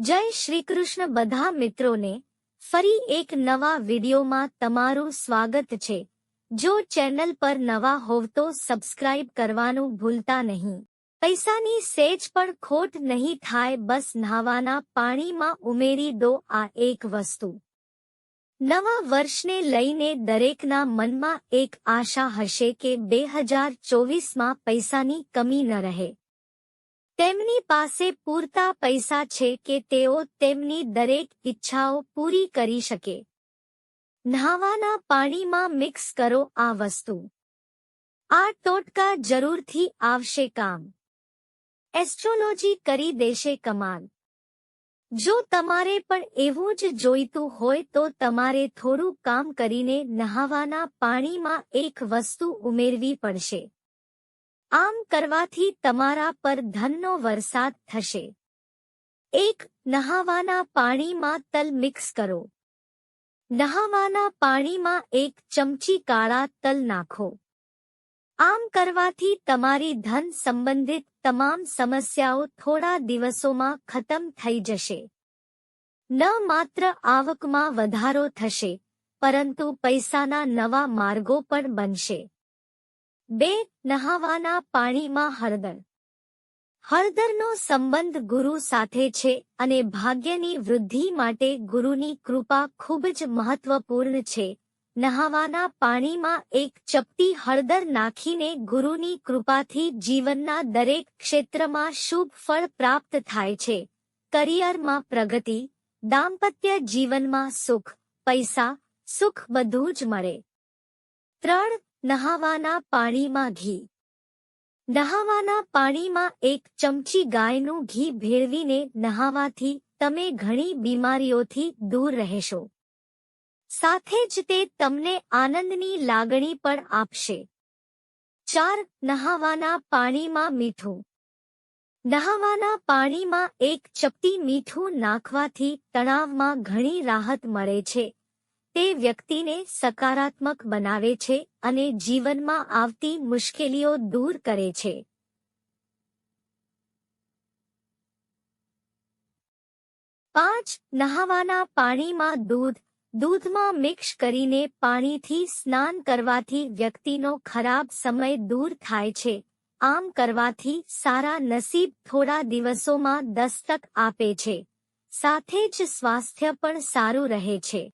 જય શ્રી કૃષ્ણ બધા મિત્રોને ફરી એક નવા વિડિયોમાં તમારું સ્વાગત છે. જો ચેનલ પર નવા હોવ તો સબસ્ક્રાઇબ કરવાનું ભૂલતા નહીં. પૈસાની સેજ પણ ખોટ નહીં થાય, બસ નહાવાના પાણીમાં ઉમેરી દો આ એક વસ્તુ. નવા વર્ષને લઈને દરેકના મનમાં એક આશા હશે કે બે હજાર ચોવીસમાં પૈસાની કમી ન રહે. તેમની પાસે પૂરતા પૈસા છે કે તેઓ તેમની દરેક ઈચ્છાઓ પૂરી કરી શકે. નહાવાના પાણીમાં મિક્સ કરો આ વસ્તુ. આ ટોટકા જરૂરથી આવશે કામ. એસ્ટ્રોલોજી કરી દેશે કમાલ. જો તમારે પણ એવું જ જોઈતું હોય તો તમારે થોડું કામ કરીને નહાવાના પાણીમાં એક વસ્તુ ઉમેરવી પડશે. આમ કરવાથી તમારા પર ધનનો વરસાદ થશે. એક, નહાવાના પાણીમાં તલ મિક્સ કરો. નહાવાના પાણીમાં એક ચમચી કાળા તલ નાખો. આમ કરવાથી તમારી ધન સંબંધિત તમામ સમસ્યાઓ થોડા દિવસોમાં ખતમ થઈ જશે. ન માત્ર આવકમાં વધારો થશે, પરંતુ પૈસાના નવા માર્ગો પણ બનશે. બે, નહાવાના પાણીમાં હળદર. હળદરનો સંબંધ ગુરુ સાથે છે અને ભાગ્યની વૃદ્ધિ માટે ગુરુની કૃપા ખૂબ જ મહત્વપૂર્ણ છે. નહાવાના પાણીમાં એક ચપટી હળદર નાખીને ગુરુની કૃપાથી જીવનના દરેક ક્ષેત્રમાં શુભ ફળ પ્રાપ્ત થાય છે. કરિયરમાં પ્રગતિ, દાંપત્ય જીવનમાં સુખ, પૈસા, સુખ બધું જ મળે. ત્રણ નહાવાના પાણીમાં ઘી. નહાવાના પાણીમાં એક ચમચી ગાયનું ઘી ભેળવીને નહાવાથી તમે ઘણી બીમારીઓથી દૂર રહેશો. સાથે જ તે તમને આનંદની લાગણી પણ આપશે. ચાર, નહાવાના પાણીમાં મીઠું. નહાવાના પાણીમાં એક ચપટી મીઠું નાખવાથી તણાવમાં ઘણી રાહત મળે છે. તે વ્યક્તિને સકારાત્મક બનાવે છે અને જીવનમાં આવતી મુશ્કેલીઓ દૂર કરે છે. પાંચ, નહાવાના પાણીમાં દૂધ. દૂધમાં મિક્સ કરીને પાણીથી સ્નાન કરવાથી વ્યક્તિનો ખરાબ સમય દૂર થાય છે. આમ કરવાથી સારા નસીબ થોડા દિવસોમાં દસ્તક આપે છે. સાથે જ સ્વાસ્થ્ય પણ સારું રહે છે.